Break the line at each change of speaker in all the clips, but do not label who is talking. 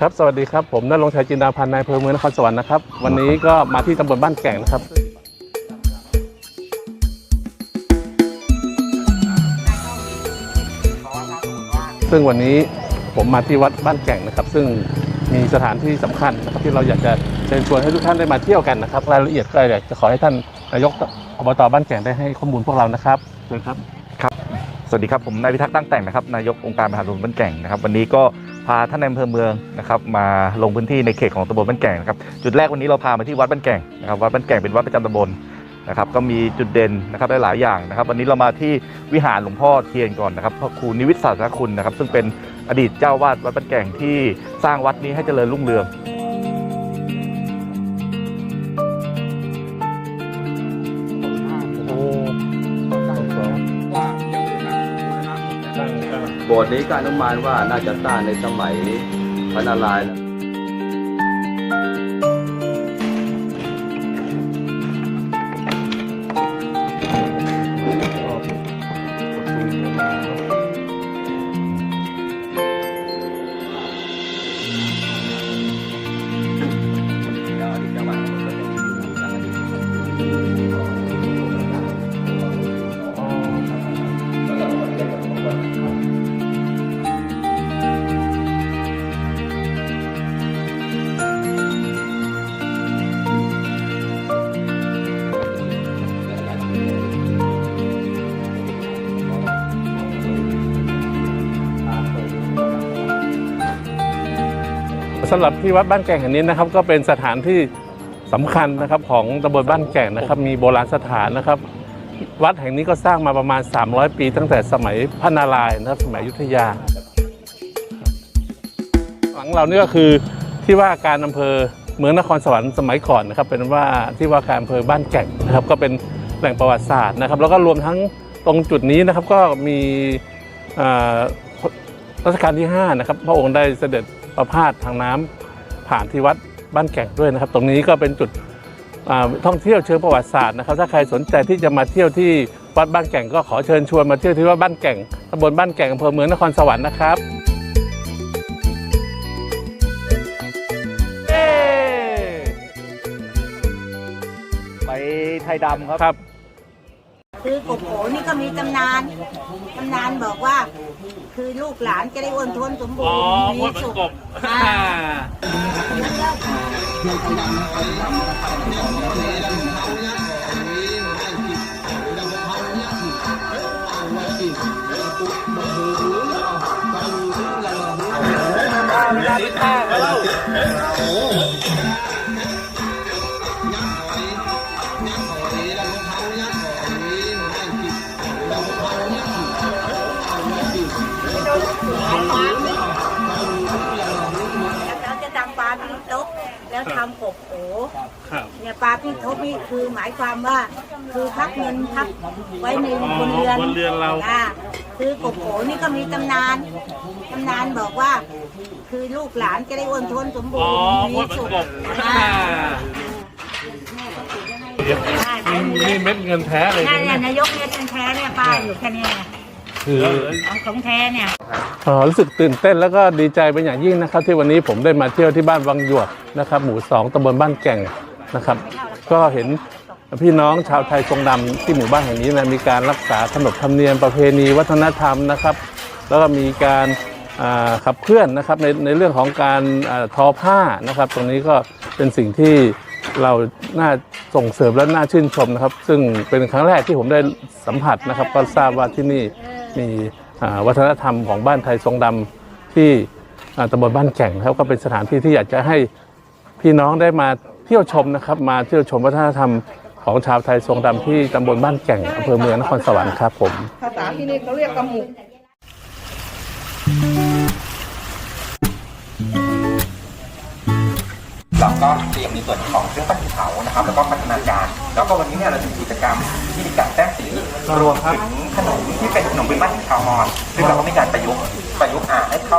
ครับสวัสดีครับผมนรงชัยจินดาพันธ์นายอำเภอเมืองนครสวรรค์นะครับ วันนี้ก็มาที่ตำบลบ้านแก่งนะครับ ซึ่งวันนี้ผมมาที่วัดบ้านแก่งนะครับ ซึ่งมีสถานที่สำคัญนะครับที่เราอยากจะเชิญชวนให้ทุกท่านได้มาเที่ยวกันนะครับ รายละเอียดก็อยากจะขอให้ท่านนายกอบตบ้านแก่งได้ให้ข้อมูลพวกเรานะครับเชิญครับ
สวัสดีครับผมนายพิทักษ์ตั้งแต่งนะครับนายกองค์การบริหารส่วนตำบลบ้านแก่งนะครับ วันนี้ก็ พาท่านในอำเภอเมืองนะครับมาลงพื้นที่ในเขตของตำบลบ้านแก่งนะครับจุดแรกวันนี้เราพามาที่วัดบ้านแก่งนะครับวัดบ้านแก่งเป็นวัดประจำตำบลนะครับก็มีจุดเด่นนะครับหลายๆอย่างนะครับ วันนี้เรามาที่วิหารหลวงพ่อเทียนก่อนนะครับพระครูนิวิศศาสนคุณนะครับ ซึ่งเป็นอดีตเจ้าวาดวัดบ้านแก่งที่สร้างวัดนี้ให้เจริญรุ่งเรือง
โบสถ์นี้ก็อนุมานว่าน่าจะสร้างในสมัยพระนารายณ์
สำหรับที่วัดบ้านแก่งแห่งนี้นะครับ ก็เป็นสถานที่สำคัญนะครับของตำบลบ้านแก่งนะครับ มีโบราณสถานนะครับ วัดแห่งนี้ก็สร้างมาประมาณ 300 ปี ตั้งแต่สมัยพระนารายณ์นะครับสมัยอยุธยา หลังเรานี่ก็คือที่ว่าการอำเภอเมืองนครสวรรค์สมัยก่อนนะครับ เป็นว่าที่ว่าการอำเภอบ้านแก่งนะครับ ก็เป็นแหล่งประวัติศาสตร์นะครับ แล้วก็รวมทั้งตรงจุดนี้นะครับก็มีรัชกาลที่5นะครับพระองค์ได้เสด็จ ประพาสทางน้ำผ่านที่วัดบ้านแก่งด้วยนะครับ ตรงนี้ก็เป็นจุดอ่าท่องเที่ยวเชิงประวัติศาสตร์นะครับ ถ้าใครสนใจที่จะมาเที่ยวที่วัดบ้านแก่งก็ขอเชิญชวนมาเที่ยวที่วัดบ้านแก่งตำบลบ้านแก่งอำเภอเมืองนครสวรรค์นะครับเย้
ไปไทยดำครับ
ครับ
คือกบโขนี่ก็มีตำนานตำนานบอกว่า คือลูกหลานจะได้อ้วนท้วนสมบูรณ์มีสุขอ่าแล้ว ลาพิทบแล้วทำกบโข
ครับ
เนี่ยปลาพิทบนี่คือหมายความว่าคือพักเงินพักไว้ในบนเรือน
บนเรือนเรา
อ่าคือกบโขนี่ก็มีตำนานตำนานบอกว่า คือลูกหลานจะได้อ้วนท้วนสมบูรณ์มีสุขอ่า
เดี๋ยวนี่เม็ดเงินแท้เลย
เนี่ย
ใช่ไหม
เนี่ยนายกเนี่ยเป็นแท้เนี่ยป้าอยู่แค่เนี้ย
คือ
เอาของแท้เนี่ย
เอ่อรู้สึกตื่นเต้นแล้วก็ดีใจเป็นอย่างยิ่งนะครับ ที่วันนี้ผมได้มาเที่ยวที่บ้านวังหยวกนะครับ หมู่สองตำบลบ้านแก่งนะครับ ก็เห็นพี่น้องชาวไทยทรงดำที่หมู่บ้านแห่งนี้นะมีการรักษาขนบธรรมเนียมประเพณีวัฒนธรรมนะครับ แล้วก็มีการอ่าขับเคลื่อนนะครับในในเรื่องของการอาทอผ้านะครับ ตรงนี้ก็เป็นสิ่งที่เราน่าส่งเสริมและน่าชื่นชมนะครับ ซึ่งเป็นครั้งแรกที่ผมได้สัมผัสนะครับ ก็ทราบว่าที่นี่ มีวัฒนธรรมของบ้านไทยทรงดำที่ตำบลบ้านแก่งครับก็เป็นสถานที่ที่อยากจะให้พี่น้องได้มาเที่ยวชมนะครับ มาเที่ยวชมวัฒนธรรมของชาวไทยทรงดำที่ตำบลบ้านแก่งอำเภอเมืองนครสวรรค์ครับผม
ภาษาที่นี่เขาเรียกกระหมุก
เราก็เตรียมในส่วนของเครื่องปั้นดินเผานะครับ แล้วก็พัฒนาการ แล้วก็วันนี้เนี่ยเราจะมีกิจกรรมที่มีการแต้มสีรวมถึงขนมที่เป็นขนมพื้นบ้านของชาวมอญซึ่งเราก็มีการประยุกต์ประยุกต์อ่าให้เข้า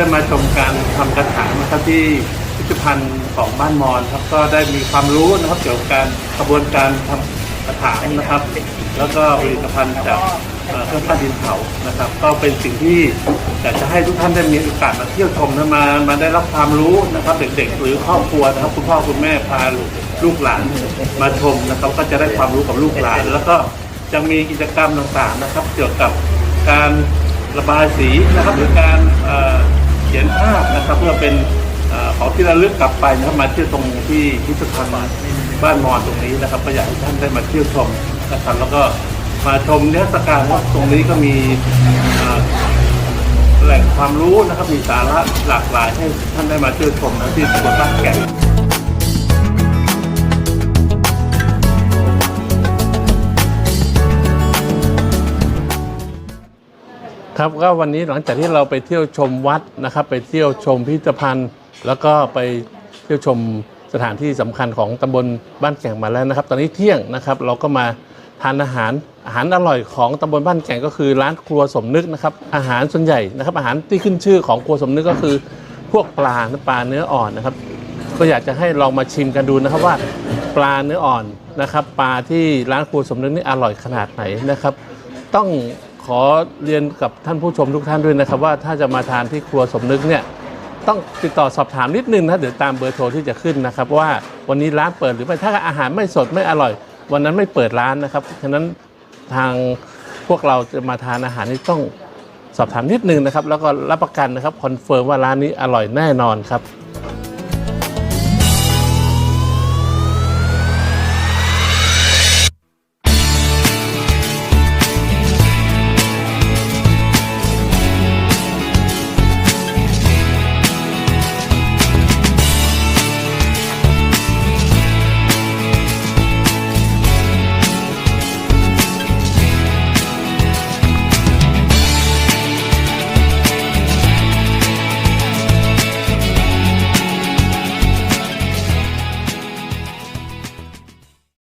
ได้มาชมการทำกระถางนะครับที่พิพิธภัณฑ์ของบ้านมอนครับก็ได้มีความรู้นะครับเกี่ยวกับการกระบวนการทำกระถางนะครับ แล้วก็ผลิตภัณฑ์จากเอ่อเครื่องปั้นดินเผานะครับ ก็เป็นสิ่งที่อยากจะให้ทุกท่านได้มีโอกาสมาเที่ยวชมและมามาได้รับความรู้นะครับ เด็กๆ หรือครอบครัวนะครับคุณพ่อคุณแม่พาลูกหลานมาชมนะครับก็จะได้ความรู้กับลูกหลาน แล้วก็จะมีกิจกรรมต่างๆนะครับ เกี่ยวกับการระบายสีนะครับหรือการ เขียนภาพนะครับ เพื่อเป็นของที่ระลึกกลับไปนะครับมาเที่ยวตรงที่พิพิธภัณฑ์บ้านมอนตรงนี้นะครับก็อยากให้ท่านได้มาเที่ยวชมนะครับแล้วก็มาชมเทศกาลว่าตรงนี้ก็มีแหล่งความรู้นะครับมีสาระหลากหลายให้ท่านได้มาเที่ยวชมนะที่ตำบลบ้านแก่น ครับก็วันนี้หลังจากที่เราไปเที่ยวชมวัดนะครับ ไปเที่ยวชมพิพิธภัณฑ์ แล้วก็ไปเที่ยวชมสถานที่สำคัญของตำบลบ้านแก่งมาแล้วนะครับ ตอนนี้เที่ยงนะครับเราก็มาทานอาหารอาหารอร่อยของตำบลบ้านแก่งก็คือร้านครัวสมนึกนะครับ อาหารส่วนใหญ่นะครับ อาหารที่ขึ้นชื่อของครัวสมนึกก็คือ พวกปลาปลาเนื้ออ่อนนะครับ ก็อยากจะให้ลองมาชิมกันดูนะครับว่าปลาเนื้ออ่อนนะครับ ปลาที่ร้านครัวสมนึกนี่อร่อยขนาดไหนนะครับ ต้อง อเรียนกับท่านผู้ชมทุกท่านด้วยนะครับ ว่าถ้าจะมาทานที่ครัวสมนึกเนี่ยต้องติดต่อสอบถามนิดนึงนะเดี๋ยวตามเบอร์โทรที่จะขึ้นนะครับ ว่าวันนี้ร้านเปิดหรือไม่ถ้าอาหารไม่สดไม่อร่อย วันนั้นไม่เปิดร้านนะครับฉะนั้นทางพวกเราจะมาทานอาหารนี่ต้องสอบถามนิดนึงนะครับ แล้วก็รับประกันนะครับคอนเฟิร์มว่าร้านนี้อร่อยแน่นอนครับ